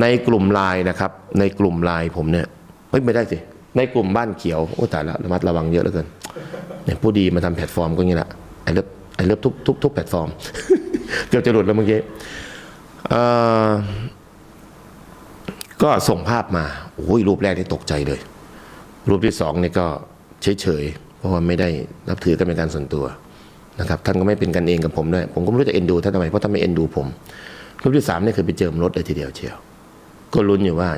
ในกลุ่มไลน์นะครับ ในกลุ่มไลน์ผมเนี่ยเฮ้ยไม่ได้สิในกลุ่มบ้านเขียวโอ้แตายละระมัดระวังเยอะเหลือเกินเนี่ยผู้ดีมาทำแพลตฟอร์มก็อย่างนี้แหละไอ้เลิฟไอ้เลิฟทุกทุกทุกแพลตฟอร์ม เกือบจะหลุดแล้วเมื่อกี้ก็ส่งภาพมาโอ้ยรูปแรกนี่ตกใจเลย รูปที่สองนี่ก็เฉยๆเพราะว่าไม่ได้นับถือกันเป็นการส่วนตัวนะครับท่านก็ไม่เป็นกันเองกับผมด้วยผมก็ไม่รู้จะเอ็นดูท่านทำไมเพราะท่านไม่เอ็นดูผมรูปที่สามนี่คือไปเจิมรถเลยทีเดียวเชียว ก็ลุ้นอยู่ว่า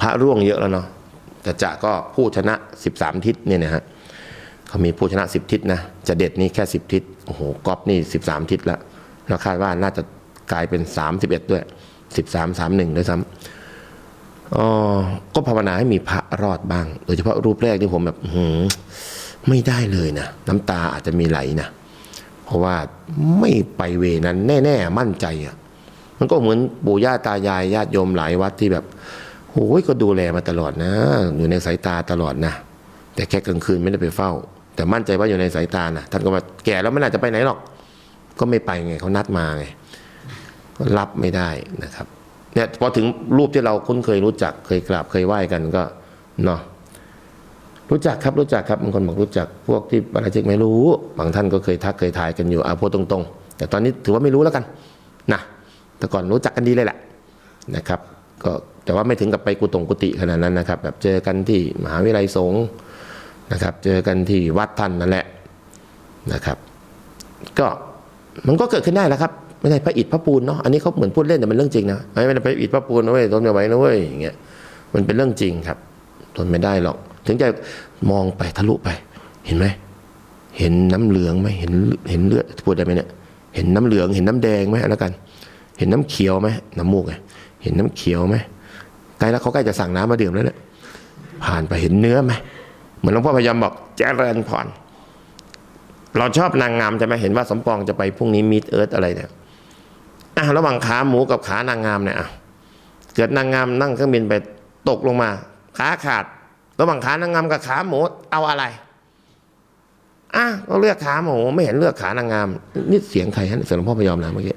พระร่วงเยอะแล้วเนาะแต่จะก็ผู้ชนะ 13 ทิศเนี่ยนะฮะเขามีผู้ชนะ 10 ทิศนะจะเด็ดนี่แค่ 10 ทิศโอ้โหก๊อปนี่ 13 ทิศละแล้วคาดว่าน่าจะกลายเป็น 31 ด้วย 13 31ด้วยซ้ำอ๋อก็ภาวนาให้มีพระรอดบ้าง โดยเฉพาะรูปแรกที่ผมแบบหือไม่ได้เลยนะ น้ำตาอาจจะมีไหลนะ เพราะว่าไม่ไปเวนั้นแน่ ๆ มั่นใจอะ มันก็เหมือนปู่ย่าตายายญาติโยมหลายวัดที่แบบโอ้ยก็ดูแลมาตลอดนะ อยู่ในสายตาตลอดนะ แต่แค่กลางคืนไม่ได้ไปเฝ้า แต่มั่นใจว่าอยู่ในสายตานะท่านก็ว่าแก่แล้วไม่น่าจะไปไหนหรอก ก็ไม่ไปไงเขานัดมาไงก็รับไม่ได้นะครับเนี่ยพอถึงรูปที่เราคุ้นเคยรู้จักเคยกราบเคยไหว้กันก็เนาะรู้จักครับรู้จักครับบางคนบอกรู้จักพวกที่อะไรจิกไม่รู้ บางท่านก็เคยทักเคยทายกันอยู่เอาพูดตรงๆ แต่ตอนนี้ถือว่าไม่รู้แล้วกัน แต่ก่อนรู้จักกันดีเลยแหละนะครับก็แต่ว่าไม่ถึงกับไปกุตงกุฏิขนาดนั้นนะครับ แบบเจอกันที่มหาวิทยาลัยสงฆ์นะครับ เจอกันที่วัดท่านนั่นแหละนะครับ ก็มันก็เกิดขึ้นได้แหล้วครับไม่ได้พระอิฐพระปูนเนาะอันนี้เขาเหมือนพูดเล่นแต่มันเรื่องจริงนะไม่ได้พระอิฐพระปูนนะเว้ยทนไม่ไหวนะเว้ยอย่างเงี้ยมันเป็นเรื่องจริงครับทนไม่ได้หรอก ถึงจะมองไปทะลุไป เห็นไหมเห็นน้ำเหลืองไหมเห็นเห็นเลือดพูดได้ไหมเนี่ยเห็นน้ำเหลืองเห็นน้ำแดงไหมแล้วกัน เห็นน้ำเขียวไหมน้ำมูกไงเห็นน้ำเขียวไหมใกล้แล้วเขาใกล้จะสั่งน้ำมาดื่มแล้วเนี่ยผ่านไปเห็นเนื้อไหมเหมือนหลวงพ่อพยายามบอกเจริญพรเราชอบนางงามใช่ไหมเห็นว่าสมปองจะไปพรุ่งนี้มีดเอิร์ธอะไรเนี่ยอะระหว่างขาหมูกับขานางงามเนี่ยอะเกิดนางงามนั่งเครื่องบินไปตกลงมาขาขาด ระหว่างขานางงามกับขาหมูเอาอะไรอะก็เลือกขาหมูไม่เห็นเลือกขานางงามนี่เสียงใครฮะเสียงหลวงพ่อพยอมนะเมื่อกี้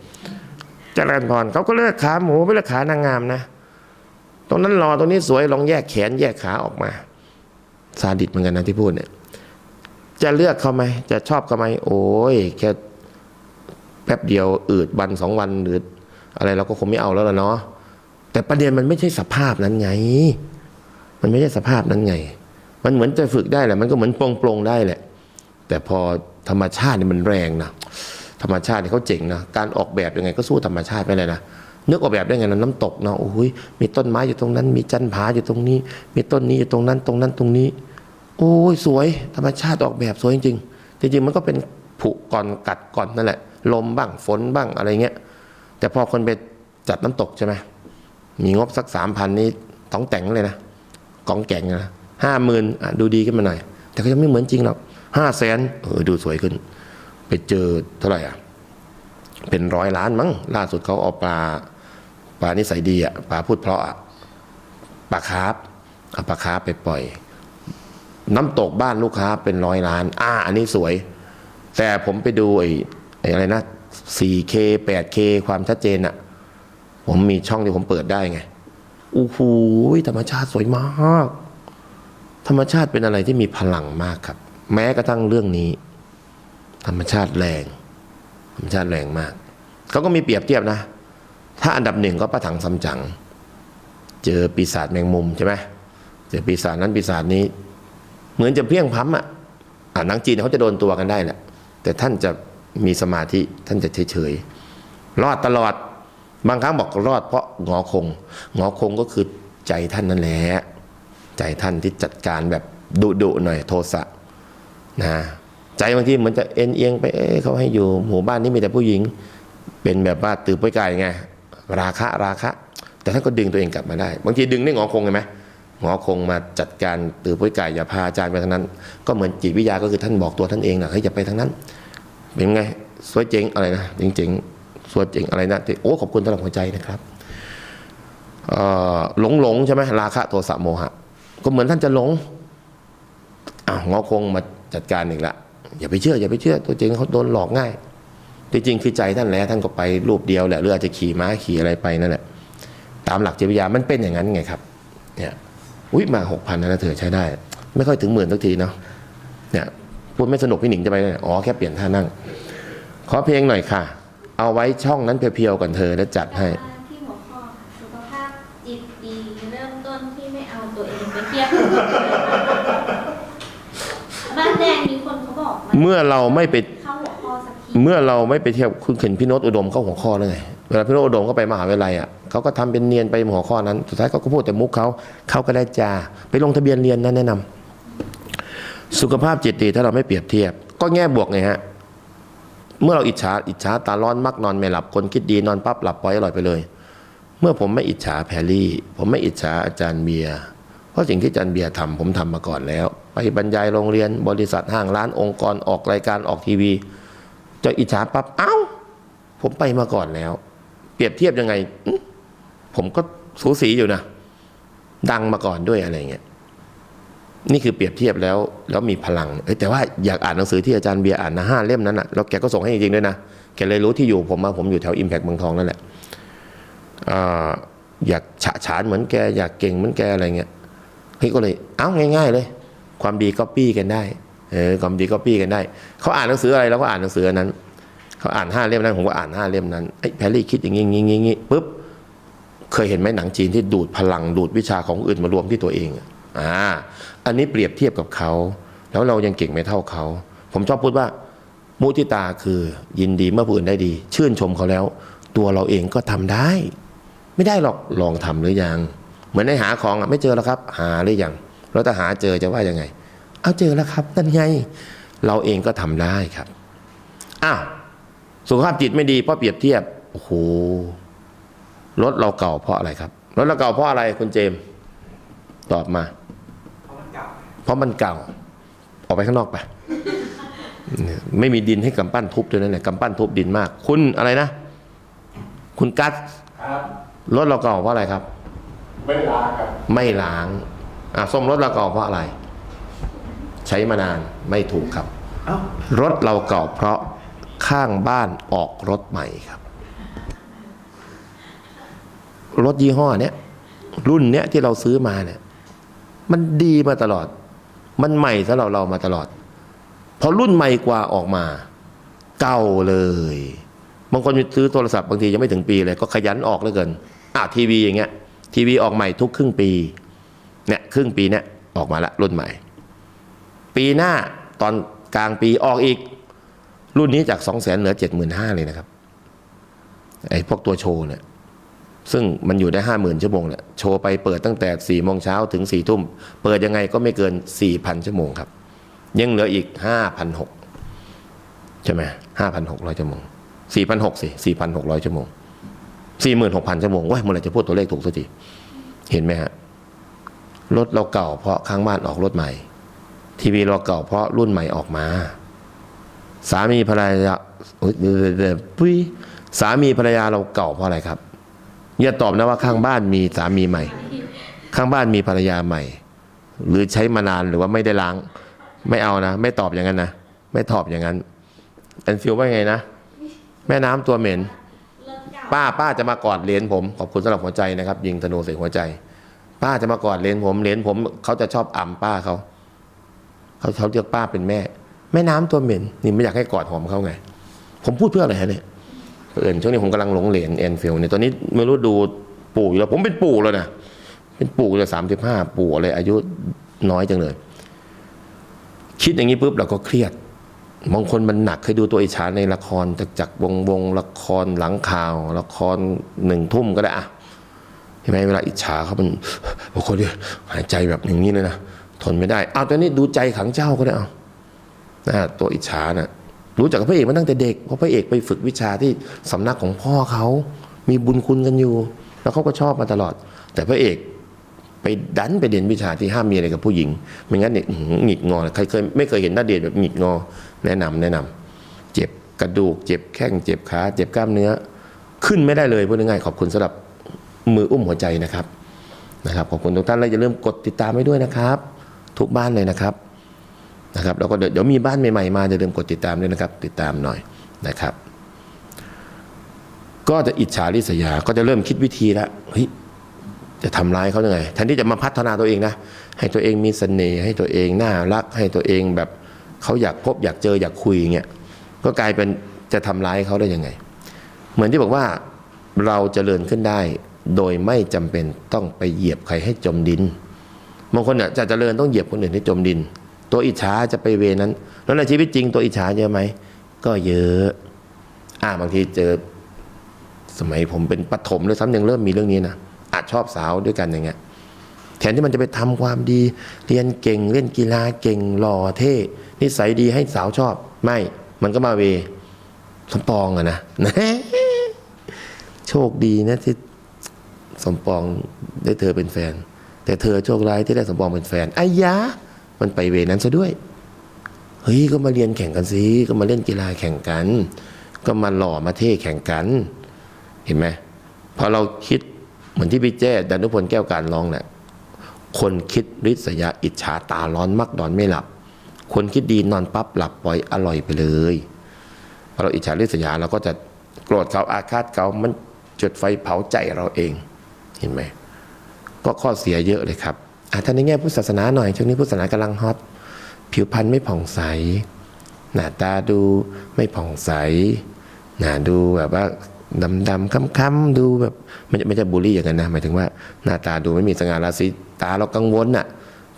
จริญพรเขาก็เลือกขาหมูไม่เลือกขานางงามนะ ตรงนั้นรอตรงนี้สวยลองแยกแขนแยกขาออกมาซาดิสเหมือนกันนะที่พูดเนี่ยจะเลือกเขาไหมจะชอบเขาไหมโอ้ยแค่แป๊บเดียวอืดวันสองวันหรืออะไรเราก็คงไม่เอาแล้วล่ะเนาะแต่ประเด็นมันไม่ใช่สภาพนั้นไง มันไม่ใช่สภาพนั้นไง มันเหมือนจะฝึกได้แหละ มันก็เหมือนปรงปรงๆได้แหละ แต่พอธรรมชาตินี่มันแรงนะ ธรรมชาติเนี่ยเขาเจ๋งนะการออกแบบยังไงก็สู้ธรรมชาติไม่เลยนะนึกออกแบบได้ไงนะน้ำตกเนาะโอ้ยมีต้นไม้อยู่ตรงนั้น มีจันผาอยู่ตรงนี้ มีต้นนี้อยู่ตรงนั้นตรงนั้นตรงนี้ โอ้ยสวย ธรรมชาติออกแบบสวยจริงๆจริงมันก็เป็นผุก่อนกัดก่อนนั่นแหละ ลมบ้างฝนบ้างอะไรเงี้ยแต่พอคนไปจัดน้ำตกใช่ไหมมีงบสักสามพันนี่ต้องแต่งเลยนะกองแก่งนะห้าหมื่นอะดูดีขึ้นมาหน่อย แต่ก็ยังไม่เหมือนจริงหรอกห้าแสนเออดูสวยขึ้น ไปเจอเท่าไหร่อะเป็นร้อยล้านมั้งล่าสุดเขาเอาปลาปลานิสัยดีอะปลาพูดเพราะอะปลาคาร์ฟเอาปลาคาร์ฟไปปล่อย น้ำตกบ้านลูกค้าเป็นร้อยล้าน อ่า อันนี้สวย แต่ผมไปดูไอ้ไอ้อะไรนะ 4K 8K ความชัดเจนอะ ผมมีช่องที่ผมเปิดได้ไงโอ้โหธรรมชาติสวยมาก ธรรมชาติเป็นอะไรที่มีพลังมากครับ แม้กระทั่งเรื่องนี้ ธรรมชาติแรง ธรรมชาติแรงมาก เขาก็มีเปรียบเทียบนะ ถ้าอันดับหนึ่งก็ประถังซัมจั๋งเจอปีศาจแมงมุมใช่ไหมเจอปีศาจนั้นปีศาจนี้ เหมือนจะเพี้ยงพ้ำอะอ่าหนังจีนเขาจะโดนตัวกันได้แหละ แต่ท่านจะมีสมาธิท่านจะเฉยๆรอดตลอดบางครั้งบอกรอดเพราะงอคงงอคงก็คือใจท่านนั่นแหละใจท่านที่จัดการแบบดุดุๆหน่อยโทสะนะ ใจบางทีเหมือนจะเอ็นเอียงไปเอ๊ะเขาให้อยู่หมู่บ้านนี้มีแต่ผู้หญิง เป็นแบบว่าตือป้วยไก่ไงราคะราคะ แต่ท่านก็ดึงตัวเองกลับมาได้ บางทีดึงได้งอคงเห็นไหมงอคงมาจัดการตือป้วยไก่อย่าพาอาจารย์ไปทางนั้น ก็เหมือนจิตวิทยาก็คือท่านบอกตัวท่านเองนะเฮ้ยอย่าไปทางนั้น เป็นไง สวยเจ๋งอะไรนะจริงๆสวยเจ๋งอะไรนะโอ้ขอบคุณสำหรับหัวใจนะครับหลงหลงใช่ไหมราคะโทสะโมหะ ก็เหมือนท่านจะหลงอ้าวงอคงมาจัดการอีกละ อย่าไปเชื่ออย่าไปเชื่อตัวจริงเขาโดนหลอกง่ายจริงคือใจท่านแล้วท่านก็ไปรูปเดียวแหละหรืออาจจะขี่ม้าขี่อะไรไปนั่นแหละตามหลักจิตวิทยามันเป็นอย่างนั้นไงครับเนี่ยอุ้ยมาหกพันนะเธอใช้ได้ ไม่ค่อยถึงหมื่นสักทีเนาะเนี่ยพูดไม่สนุกพี่หนิงจะไปไอ๋อแค่เปลี่ยนท่านั่ง ขอเพลงหน่อยค่ะ เอาไว้ช่องนั้นเพียวๆก่อนเธอแล้วจัดให้ ที่หัวข้อสุขภาพจิตดีเริ่มต้นที่ไม่เอาตัวเองไปเทียบกับคนอื่นบ้านแดงมีคน เขาบอกมาเมื่อเราไม่ไปเข้าหัวข้อสักทีเมื่อเราไม่ไปเทียบคุณเห็นพี่โนตอุดมเข้าหัวข้อเลยไงเวลาพี่โนตอุดมก็ไปมหาวิทยาลัยอะเขาก็ทำเป็นเนียนไปหัวข้อนั้น สุดท้ายเขาก็พูดแต่มุกเขาเขาก็ได้จาไปลงทะเบียนเรียนนะแนะนำสุขภาพจิตดีถ้าเราไม่เปรียบเทียบ ก็แง่บวกไงฮะเมื่อเราอิจฉาอิจฉาตาร้อนมักนอนไม่หลับคนคิดดีนอนปั๊บหลับปล่อยอร่อยไปเลย เมื่อผมไม่อิจฉาแพรรี่ ผมไม่อิจฉาอาจารย์เบียร์เพ ราะสิ่งที่อาจารย์เบียร์ทำผมทำมาก่อนแล้ว ไปบรรยายโรงเรียนบริษัทห้างร้านองค์กรออกรายการออกทีวีจะอิจฉาปั๊บเอ้า ผมไปมาก่อนแล้ว เปรียบเทียบยังไง ผมก็สูสีอยู่นะ ดังมาก่อนด้วยอะไรเงี้ยนี่คือเปรียบเทียบแล้วแล้วมีพลังเอ้แต่ว่าอยากอ่านหนังสือที่อาจารย์เบียร์อ่านนะห้าเล่มนั้นนะแล้วแกก็ส่งให้จริงๆด้วยนะแกเลยรู้ที่อยู่ผมมาผมอยู่แถวอิมแพกเมืองทองนั่นแหละออยากฉะฉานเหมือนแกอยากเก่งเหมือนแกอะไรเงี้ย เฮ้ยก็เลยเอ้าง่าย ๆ เลย ความดีก็ปี้กันได้เออความดีก็ปี้กันได้ เขาอ่านหนังสืออะไรเราก็อ่านหนังสืออันนั้น เขาอ่านห้าเล่มนั้นผมก็อ่านห้าเล่มนั้นไอ้แพรรี่คิดอย่างงี้งี้งี้ปุ๊บเคยเห็นไหมหนังจีนที่ดูดพลังดูดวิชาของอื่นมารวมที่ตัวเองอะอ่าอันนี้เปรียบเทียบกับเขา แล้วเรายังเก่งไม่เท่าเขา ผมชอบพูดว่า มุทิตาคือยินดีเมื่อผู้อื่นได้ดี ชื่นชมเขาแล้ว ตัวเราเองก็ทำได้ ไม่ได้หรอกลองทำหรือยัง เหมือนในหาของอะไม่เจอแล้วครับ หาหรือยังแล้วถ้าหาเจอจะว่ายังไง เอาเจอแล้วครับนั่นไง เราเองก็ทำได้ครับอ้าวสุขภาพจิตไม่ดีเพราะเปรียบเทียบโอ้โหรถเราเก่าเพราะอะไรครับรถเราเก่าเพราะอะไรคุณเจมส์ตอบมาเพราะมันเก่า ออกไปข้างนอกไปไม่มีดินให้กำปั้นทุบด้วยนั่นแหละกำปั้นทุบดินมาก คุณอะไรนะ คุณกัสครับรถเราเก่าเพราะอะไรครับ ไม่ล้างครับไม่ล้างอะส้มรถเราเก่าเพราะอะไร ใช้มานานไม่ถูกครับ เอ้ารถเราเก่าเพราะข้างบ้านออกรถใหม่ครับ รถยี่ห้อเนี้ยรุ่นเนี้ยที่เราซื้อมาเนี่ย มันดีมาตลอด มันใหม่สำหรับเรามาตลอด พอรุ่นใหม่กว่าออกมา เก่าเลยบางคนซื้อโทรศัพท์บางทียังไม่ถึงปีเลย ก็ขยันออกเหลือเกินอะทีวีอย่างเงี้ย ทีวีออกใหม่ทุกครึ่งปีเนี่ยครึ่งปีเนี่ยออกมาละรุ่นใหม่ ปีหน้าตอนกลางปีออกอีก รุ่นนี้จากสองแสนเหลือเจ็ดหมื่นห้าเลยนะครับไอ้พวกตัวโชว์เนี่ยซึ่งมันอยู่ได้ห้าหมื่นชั่วโมงเนี่ยโชว์ไปเปิดตั้งแต่สี่โมงเช้าถึงสี่ทุ่ม เปิดยังไงก็ไม่เกินสี่พันชั่วโมงครับ ยังเหลืออีกห้าพันหกใช่ไหมห้าพันหกร้อยชั่วโมงสี่พันหกสิสี่พันหกร้อยชั่วโมง สี่หมื่นหกพันชั่วโมงว้ายเมื่อไหรจะพูดตัวเลขถูกสักทีเห็นไหมฮะรถเราเก่าเพราะข้างบ้านออกรถใหม่ ทีวีเราเก่าเพราะรุ่นใหม่ออกมา สามีภรรยาโอ๊ยเดี๋ยวเดี๋ยวปุ้ยสามีภรรยาเราเก่าเพราะอะไรครับอย่าตอบนะว่าข้างบ้านมีสามีใหม่ ข้างบ้านมีภรรยาใหม่ หรือใช้มานานหรือว่าไม่ได้ล้าง ไม่เอานะ ไม่ตอบอย่างนั้นนะ ไม่ตอบอย่างนั้นแอนฟิลว่าไงนะ แม่น้ำตัวเหม็น ป้าป้าจะมากอดเหรียญผมขอบคุณสำหรับหัวใจนะครับ ยิงธนูใส่หัวใจ ป้าจะมากอดเหรียญผมเหรียญผมเขาจะชอบอ่ำป้าเขาเขาเขาเรียกป้าเป็นแม่ แม่น้ำตัวเหม็นนี่ไม่อยากให้กอดหอมเขาไง ผมพูดเพื่ออะไรฮะเนี่ยเอิญช่วงนี้ผมกำลังหลงเหรียญแอนฟิลเนี่ยตอนนี้ไม่รู้ดูปู่อยู่แล้วผมเป็นปู่แล้วนะเป็นปู่เลยสามสิบห้าปู่อะไรอายุน้อยจังเลย คิดอย่างนี้ปุ๊บเราก็เครียด บางคนมันหนักเคยดูตัวอิจฉาในละครจากจากวงวงละครหลังข่าว ละครหนึ่งทุ่มก็ได้อะเห็นไหมเวลาอิจฉาเขามันบางคนเนี่ยหายใจแบบอย่างนี้เลยนะทนไม่ได้เอาตัวนี้ดูใจขังเจ้าก็ได้เอานะตัวอิจฉาน่ะรู้จักกับพระเอกมาตั้งแต่เด็กเพราะพระเอกไปฝึกวิชาที่สำนักของพ่อเขา มีบุญคุณกันอยู่ แล้วเขาก็ชอบมาตลอด แต่พระเอก ไปดันไปเรียนวิชาที่ห้ามมีอะไรกับผู้หญิง ไม่งั้นเนี่ยหงิกงอใครเคยไม่เคยเห็นหน้าเดชน์แบบหงิกงอ แนะนำแนะนำเจ็บกระดูก เจ็บแข้ง เจ็บขา เจ็บกล้ามเนื้อ ขึ้นไม่ได้เลยพูดง่ายๆขอบคุณสำหรับมืออุ้มหัวใจนะครับนะครับขอบคุณทุกท่านแล้วอย่าลืมกดติดตามไว้ด้วยนะครับ ทุกบ้านเลยนะครับนะครับแล้วก็เดี๋ยวมีบ้านใหม่ๆมาอย่าลืมกดติดตามด้วยนะครับ ติดตามหน่อยนะครับ ก็จะอิจฉาริษยาก็จะเริ่มคิดวิธีแล้วเฮ้ย จะทำร้ายเขายังไงแทนที่จะมาพัฒนาตัวเองนะ ให้ตัวเองมีเสน่ห์ให้ตัวเองน่ารัก ให้ตัวเองแบบเขาอยากพบอยากเจออยากคุยอย่างเงี้ยก็กลายเป็นจะทำร้ายเขาได้ยังไง เหมือนที่บอกว่าเราจเจริญขึ้นได้ โดยไม่จำเป็นต้องไปเหยียบใครให้จมดินบางคนเนี่ยจะเจริญต้องเหยียบคนอื่นให้จมดิน ตัวอิจฉาจะไปเวนั้น แล้วในชีวิตจริงตัวอิจฉาเยอะไหมก็เยอะอ่าบางทีเจอสมัยผมเป็นปฐมเลยซ้ำยังเริ่มมีเรื่องนี้นะ อาจชอบสาวด้วยกันอย่างเงี้ยแทนที่มันจะไปทำความดี เรียนเก่งเล่นกีฬาเก่งหล่อเท่นิสัยดีให้สาวชอบ ไม่ มันก็มาเวสมปองอะนะโชคดีนะที่สมปองได้เธอเป็นแฟน แต่เธอโชคร้ายที่ได้สมปองเป็นแฟนไอ้ยะ มันไปเวนั้นซะด้วยเฮ้ยก็มาเรียนแข่งกันสิก็มาเล่นกีฬาแข่งกัน ก็มาหล่อมาเท่แข่งกัน เห็นไหมพอเราคิด มือนที่พี่แจ้ดันุพลแก้วการร้องเนี่ยคนคิดริษยาอิจฉาตาร้อนมักนอนไม่หลับ คนคิดดีนอนปั๊บหลับปล่อยอร่อยไปเลยพอเราอิจฉาริษยาเราก็จะโกรธเขาอาฆาตเขามันจุดไฟเผาใจเราเองเห็นไหมก็ข้อเสียเยอะเลยครับอะท่านในแง่พุทธศาสนาหน่อยช่วงนี้พุทธศาสนากำลังฮอตผิวพรรณไม่ผ่องใสหน้าตาดูไม่ผ่องใสหน้าดูแบบว่า ดำดำค้ำค้ำๆดูแบบไม่ไม่ใช่บูลลี่อย่างนั้นนะหมายถึงว่าหน้าตาดูไม่มีสง่าราศีตาเรากังวลน่ะ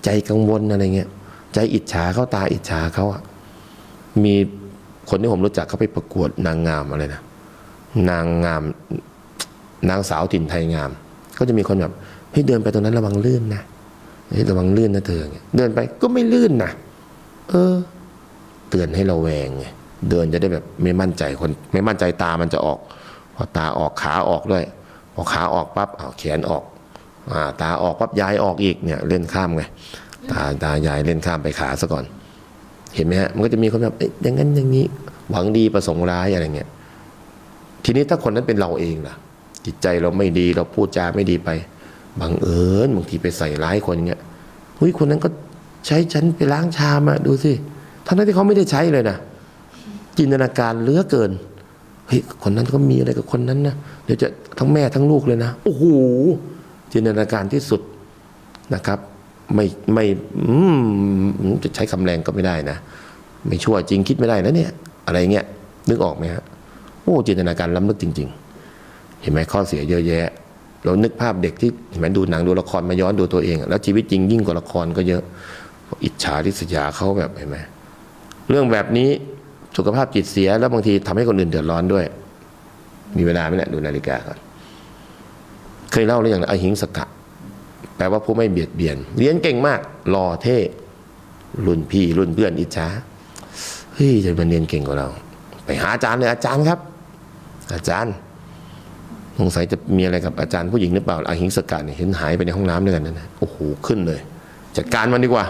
ใจกังวลอะไรเงี้ยใจอิจฉาเขาตาอิจฉาเขาอะมีคนที่ผมรู้จักเขาไปประกวดนางงามอะไรนะนางงามนางสาวถิ่นไทยงาม ก็จะมีคนแบบเฮ้ยเดินไปตรงนั้นระวังลื่นนะเฮ้ยระวังลื่นนะเธอเงี้ยเดินไปก็ไม่ลื่นนะเออ เตือนให้เราแวงไงเดินจะได้แบบไม่มั่นใจคน ไม่มั่นใจตามันจะออก อตาออกขาออกด้วยพอขาออกปั๊บเอาแขนออกอตาออกปั๊บยายออกอีกเนี่ยเล่นข้ามไงตาตายายเล่นข้ามไปขาซะก่อน เห็นไหมฮะมันก็จะมีคนแบบเอ๊ะอย่างนั้นอย่างนี้ หวังดีประสงค์ร้ายอะไรเงี้ยทีนี้ถ้าคนนั้นเป็นเราเองล่ะ จิตใจเราไม่ดีเราพูดจาไม่ดีไปบังเอิญบางทีไปใส่ร้ายคนเงี้ยเฮ้ยคนนั้นก็ใช้ฉันไปล้างชามอะดูสิทั้งนั้นที่เขาไม่ได้ใช้เลยนะจินตนาการเลือเกิน เฮ้ยคนนั้นก็มีอะไรกับคนนั้นนะเดี๋ยวจะทั้งแม่ทั้งลูกเลยนะโอ้โหจินตนาการที่สุดนะครับ ไม่ไม่อืมจะใช้คำแรงก็ไม่ได้นะ ไม่ชั่วจริงคิดไม่ได้นะเนี่ย อะไรเงี้ยนึกออกไหมฮะโอ้จินตนาการล้ำลึกจริง ๆ เห็นไหมข้อเสียเยอะแยะ เรานึกภาพเด็กที่เห็นไหมดูหนังดูละครมาย้อนดูตัวเอง แล้วชีวิตจริงยิ่งกว่าละครก็เยอะ อิจฉาริษยาเขาแบบเห็นไหมเรื่องแบบนี้ สุขภาพจิตเสีย แล้วบางทีทำให้คนอื่นเดือดร้อนด้วย มีเวลาไหมเนี่ยดูนาฬิกาก่อนเคยเล่าเรื่องอหิงสกะ แปลว่าผู้ไม่เบียดเบียน เรียนเก่งมากหล่อเท่รุ่นพี่รุ่นเพื่อนอิจฉาเฮ้ยจะมาเรียนเก่งกว่าเรา ไปหาอาจารย์เลยอาจารย์ครับ อาจารย์สงสัยจะมีอะไรกับอาจารย์ผู้หญิงหรือเปล่าอาหิงสกะเนี่ยเห็นหายไปในห้องน้ำด้วยกันนั่นนะโอ้โหขึ้นเลย จัดการมันดีกว่า